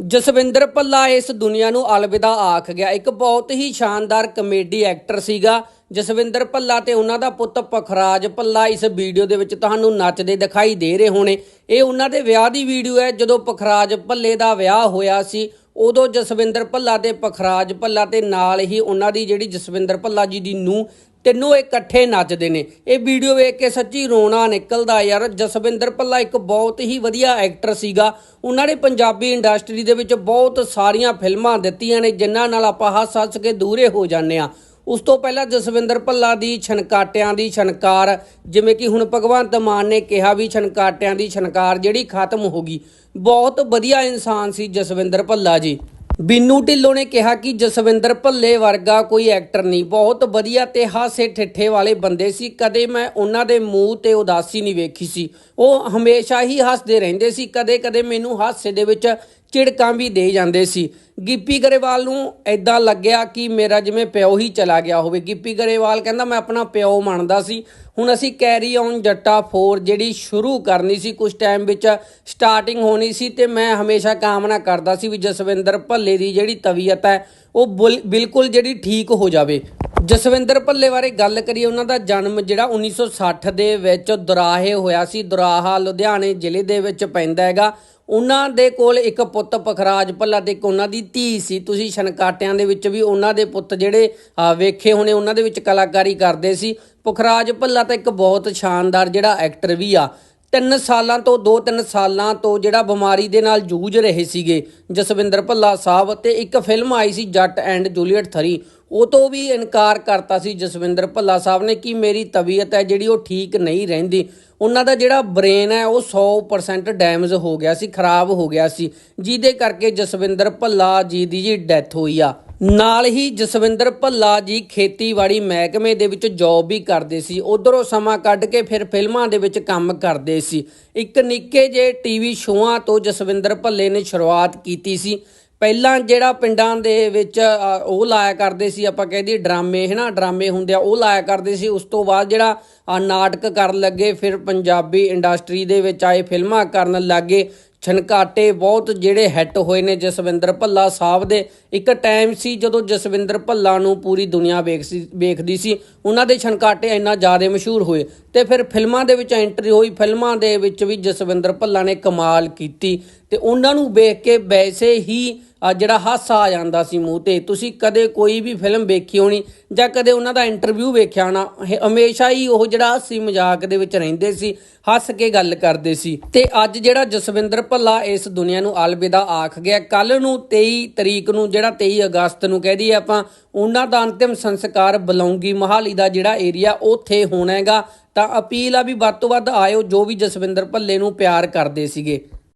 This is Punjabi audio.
ਜਸਵਿੰਦਰ ਭੱਲਾ ਇਸ ਦੁਨੀਆ ਨੂੰ ਅਲਵਿਦਾ ਆਖ ਗਿਆ। ਇੱਕ ਬਹੁਤ ਹੀ ਸ਼ਾਨਦਾਰ ਕਮੇਡੀ ਐਕਟਰ ਸੀਗਾ ਜਸਵਿੰਦਰ ਭੱਲਾ ਤੇ ਉਹਨਾਂ ਦਾ ਪੁੱਤ ਪਖਰਾਜ ਭੱਲਾ ਇਸ ਵੀਡੀਓ ਦੇ ਵਿੱਚ ਤੁਹਾਨੂੰ ਨੱਚਦੇ ਦਿਖਾਈ ਦੇ ਰਹੇ ਹੋਣੇ। ਇਹ ਉਹਨਾਂ ਦੇ ਵਿਆਹ ਦੀ ਵੀਡੀਓ ਹੈ। ਜਦੋਂ ਪਖਰਾਜ ਭੱਲੇ ਦਾ ਵਿਆਹ ਹੋਇਆ ਸੀ ਉਦੋਂ ਜਸਵਿੰਦਰ ਭੱਲਾ ਤੇ ਪਖਰਾਜ ਭੱਲਾ ਤੇ ਨਾਲ ਹੀ ਉਹਨਾਂ ਦੀ ਜਿਹੜੀ ਜਸਵਿੰਦਰ ਭੱਲਾ ਜੀ ਦੀ ਨੂੰ ਤਿੰਨੋਂ ਇਕੱਠੇ ਨੱਚਦੇ ਨੇ। ਇਹ ਵੀਡੀਓ ਵੇਖ ਕੇ ਸੱਚੀ ਰੋਣਾ ਨਿਕਲਦਾ ਯਾਰ। ਜਸਵਿੰਦਰ ਭੱਲਾ ਇੱਕ ਬਹੁਤ ਹੀ ਵਧੀਆ ਐਕਟਰ ਸੀਗਾ। ਉਹਨਾਂ ਨੇ ਪੰਜਾਬੀ ਇੰਡਸਟਰੀ ਦੇ ਵਿੱਚ ਬਹੁਤ ਸਾਰੀਆਂ ਫਿਲਮਾਂ ਦਿੱਤੀਆਂ ਨੇ, ਜਿਨ੍ਹਾਂ ਨਾਲ ਆਪਾਂ ਹੱਸ ਹੱਸ ਕੇ ਦੂਰੇ ਹੋ ਜਾਂਦੇ ਆ ਉਸ ਤੋਂ ਪਹਿਲਾਂ ਜਸਵਿੰਦਰ ਭੱਲਾ ਦੀ ਛਨਕਾਟਿਆਂ ਦੀ ਛਣਕਾਰ, ਜਿਵੇਂ ਕਿ ਹੁਣ ਭਗਵੰਤ ਮਾਨ ਨੇ ਕਿਹਾ ਵੀ ਛਨਕਾਟਿਆਂ ਦੀ ਛਨਕਾਰ ਜਿਹੜੀ ਖਤਮ ਹੋ ਗਈ। ਬਹੁਤ ਵਧੀਆ ਇਨਸਾਨ ਸੀ ਜਸਵਿੰਦਰ ਭੱਲਾ ਜੀ। ਬਿੰਨੂ ਢਿੱਲੋਂ ਨੇ ਕਿਹਾ ਕਿ ਜਸਵਿੰਦਰ ਭੱਲੇ ਵਰਗਾ ਕੋਈ ਐਕਟਰ ਨਹੀਂ। ਬਹੁਤ ਵਧੀਆ ਤੇ ਹਾਸੇ ਠਿੱਠੇ ਵਾਲੇ ਬੰਦੇ ਸੀ। ਕਦੇ ਮੈਂ ਉਹਨਾਂ ਦੇ ਮੂੰਹ ਤੇ ਉਦਾਸੀ ਨਹੀਂ ਵੇਖੀ ਸੀ। ਉਹ ਹਮੇਸ਼ਾ ਹੀ ਹੱਸਦੇ ਰਹਿੰਦੇ ਸੀ। ਕਦੇ ਕਦੇ ਮੈਨੂੰ ਹਾਸੇ ਦੇ ਵਿੱਚ ਝਿੜਕਾਂ ਵੀ ਦੇ ਜਾਂਦੇ ਸੀ। ਗਿੱਪੀ ਗਰੇਵਾਲ ਨੂੰ ਐਦਾਂ ਲੱਗਿਆ ਕਿ ਮੇਰਾ ਜਿਵੇਂ ਪਿਓ ਹੀ ਚਲਾ ਗਿਆ ਹੋਵੇ। ਗਿੱਪੀ ਗਰੇਵਾਲ ਕਹਿੰਦਾ, ਮੈਂ ਆਪਣਾ ਪਿਓ ਮੰਨਦਾ ਸੀ। ਹੁਣ ਅਸੀਂ ਕੈਰੀ ਔਨ ਜੱਟਾ 4 ਜਿਹੜੀ ਸ਼ੁਰੂ ਕਰਨੀ ਸੀ ਕੁਝ ਟਾਈਮ ਵਿੱਚ ਸਟਾਰਟਿੰਗ ਹੋਣੀ ਸੀ ਤੇ ਮੈਂ ਹਮੇਸ਼ਾ ਕਾਮਨਾ ਕਰਦਾ ਸੀ ਵੀ ਜਸਵਿੰਦਰ ਭੱਲੇ ਦੀ ਜਿਹੜੀ ਤਬੀਅਤ ਹੈ, ਉਹ ਬੁਲ- ਬਿਲਕੁਲ ਜਿਹੜੀ ਠੀਕ ਹੋ ਜਾਵੇ। ਜਸਵਿੰਦਰ ਭੱਲੇ ਬਾਰੇ ਗੱਲ ਕਰੀਏ, ਉਹਨਾਂ ਦਾ ਜਨਮ ਜਿਹੜਾ 1960 ਦੇ ਵਿੱਚ ਦੁਰਾਹੇ ਹੋਇਆ ਸੀ। ਦੁਰਾਹਾ ਲੁਧਿਆਣੇ ਜ਼ਿਲ੍ਹੇ ਦੇ ਵਿੱਚ ਪੈਂਦਾ ਹੈਗਾ। ਉਹਨਾਂ ਦੇ ਕੋਲ ਇੱਕ ਪੁੱਤ ਪਖਰਾਜ ਭੱਲਾ ਤੇ ਇੱਕ ਉਹਨਾਂ ਦੀ ਧੀ ਸੀ। ਤੁਸੀਂ ਛਣਕਾਟਿਆਂ ਦੇ ਵਿੱਚ ਵੀ ਉਹਨਾਂ ਦੇ ਪੁੱਤ ਜਿਹੜੇ ਵੇਖੇ ਹੋਣੇ, ਉਹਨਾਂ ਦੇ ਵਿੱਚ ਕਲਾਕਾਰੀ ਕਰਦੇ ਸੀ। ਪਖਰਾਜ ਭੱਲਾ ਤਾਂ ਇੱਕ ਬਹੁਤ ਸ਼ਾਨਦਾਰ ਜਿਹੜਾ ਐਕਟਰ ਵੀ ਆ। ਤਿੰਨ ਸਾਲਾਂ ਤੋਂ, ਦੋ ਤਿੰਨ ਸਾਲਾਂ ਤੋਂ ਜਿਹੜਾ ਬਿਮਾਰੀ ਦੇ ਨਾਲ ਜੂਝ ਰਹੇ ਸੀਗੇ ਜਸਵਿੰਦਰ ਭੱਲਾ ਸਾਹਿਬ ਤੇ ਇੱਕ ਫਿਲਮ ਆਈ ਸੀ ਜੱਟ ਐਂਡ ਜੂਲੀਅਟ 3 ਉਹ ਤੋਂ ਵੀ ਇਨਕਾਰ ਕਰਤਾ ਸੀ ਜਸਵਿੰਦਰ ਭੱਲਾ ਸਾਹਿਬ ਨੇ ਕਿ ਮੇਰੀ ਤਬੀਅਤ ਹੈ ਜਿਹੜੀ ਉਹ ਠੀਕ ਨਹੀਂ ਰਹਿੰਦੀ। ਉਹਨਾਂ ਦਾ ਜਿਹੜਾ ਬ੍ਰੇਨ ਹੈ ਉਹ 100% ਡੈਮੇਜ ਹੋ ਗਿਆ ਸੀ, ਖਰਾਬ ਹੋ ਗਿਆ ਸੀ। ਜਿਹਦੇ ਕਰਕੇ ਜਸਵਿੰਦਰ ਭੱਲਾ ਜੀ ਦੀ ਜੀ ਡੈਥ ਹੋਈ ਆ। ਨਾਲ ਹੀ ਜਸਵਿੰਦਰ ਭੱਲਾ ਜੀ ਖੇਤੀਬਾੜੀ ਮਹਿਕਮੇ ਦੇ ਵਿੱਚ ਜੌਬ ਵੀ ਕਰਦੇ ਸੀ। ਉਧਰੋਂ ਸਮਾਂ ਕੱਢ ਕੇ ਫਿਰ ਫਿਲਮਾਂ ਦੇ ਵਿੱਚ ਕੰਮ ਕਰਦੇ ਸੀ। ਇੱਕ ਨਿੱਕੇ ਜਿਹੇ ਟੀਵੀ ਸ਼ੋਆਂ ਤੋਂ ਜਸਵਿੰਦਰ ਭੱਲੇ ਨੇ ਸ਼ੁਰੂਆਤ ਕੀਤੀ ਸੀ। ਪਹਿਲਾਂ ਜਿਹੜਾ ਪਿੰਡਾਂ ਦੇ ਵਿੱਚ ਉਹ ਲਾਇਆ ਕਰਦੇ ਸੀ, ਆਪਾਂ ਕਹਿ ਦਈਏ ਡਰਾਮੇ ਹੈ ਨਾ ਡਰਾਮੇ ਹੁੰਦੇ ਆ, ਉਹ ਲਾਇਆ ਕਰਦੇ ਸੀ। ਉਸ ਤੋਂ ਬਾਅਦ ਜਿਹੜਾ ਨਾਟਕ ਕਰਨ ਲੱਗੇ, ਫਿਰ ਪੰਜਾਬੀ ਇੰਡਸਟਰੀ ਦੇ ਵਿੱਚ ਆਏ, ਫਿਲਮਾਂ ਕਰਨ ਲੱਗੇ। ਛਣਕਾਟੇ ਬਹੁਤ ਜਿਹੜੇ ਹਿੱਟ ਹੋਏ ਨੇ ਜਸਵਿੰਦਰ ਭੱਲਾ ਸਾਹਿਬ ਦੇ। ਇੱਕ ਟਾਈਮ ਸੀ ਜਦੋਂ ਜਸਵਿੰਦਰ ਭੱਲਾ ਨੂੰ ਪੂਰੀ ਦੁਨੀਆ ਵੇਖ ਸੀ ਵੇਖਦੀ ਸੀ। ਉਹਨਾਂ ਦੇ ਛਣਕਾਟੇ ਇੰਨਾ ਜ਼ਿਆਦਾ ਮਸ਼ਹੂਰ ਹੋਏ। ਤੇ ਫਿਰ ਫਿਲਮਾਂ ਦੇ ਵਿੱਚ ਐਂਟਰੀ ਹੋਈ। ਫਿਲਮਾਂ ਦੇ ਵਿੱਚ ਵੀ ਜਸਵਿੰਦਰ ਭੱਲਾ ਨੇ ਕਮਾਲ ਕੀਤੀ ਤੇ ਉਹਨਾਂ ਨੂੰ ਵੇਖ ਕੇ ਵੈਸੇ ਹੀ ਜਿਹੜਾ ਹਾਸਾ ਆ ਜਾਂਦਾ ਸੀ ਮੂੰਹ ਤੇ। ਤੁਸੀਂ ਕਦੇ ਕੋਈ ਵੀ ਫਿਲਮ ਵੇਖੀ ਹੋਣੀ ਜਾਂ ਕਦੇ ਉਹਨਾਂ ਦਾ ਇੰਟਰਵਿਊ ਵੇਖਿਆ ਹੋਣਾ ਹਮੇਸ਼ਾ ਹੀ ਉਹ ਜਿਹੜਾ ਹਾਸੀ ਮਜ਼ਾਕ ਦੇ ਵਿੱਚ ਰਹਿੰਦੇ ਸੀ, ਹੱਸ ਕੇ ਗੱਲ ਕਰਦੇ ਸੀ। ਤੇ ਅੱਜ ਜਿਹੜਾ ਜਸਵਿੰਦਰ ਭੱਲਾ ਇਸ ਦੁਨੀਆ ਨੂੰ ਅਲਵਿਦਾ ਆਖ ਗਿਆ ਕੱਲ ਨੂੰ 23 ਤਰੀਕ ਨੂੰ ਜਿਹੜਾ 23 ਅਗਸਤ ਨੂੰ ਕਹਿ ਦਈਏ ਆਪਾਂ, ਉਹਨਾਂ ਦਾ ਅੰਤਿਮ ਸੰਸਕਾਰ ਬਲੌਂਗੀ ਮਹਾਲੀ ਦਾ ਜਿਹੜਾ ਏਰੀਆ ਉੱਥੇ ਹੋਣਾ ਹੈਗਾ। ਤਾਂ ਅਪੀਲ ਆ ਵੀ ਵੱਧ ਤੋਂ ਵੱਧ ਆਇਓ, ਜੋ ਵੀ ਜਸਵਿੰਦਰ ਭੱਲੇ ਨੂੰ ਪਿਆਰ ਕਰਦੇ ਸੀਗੇ।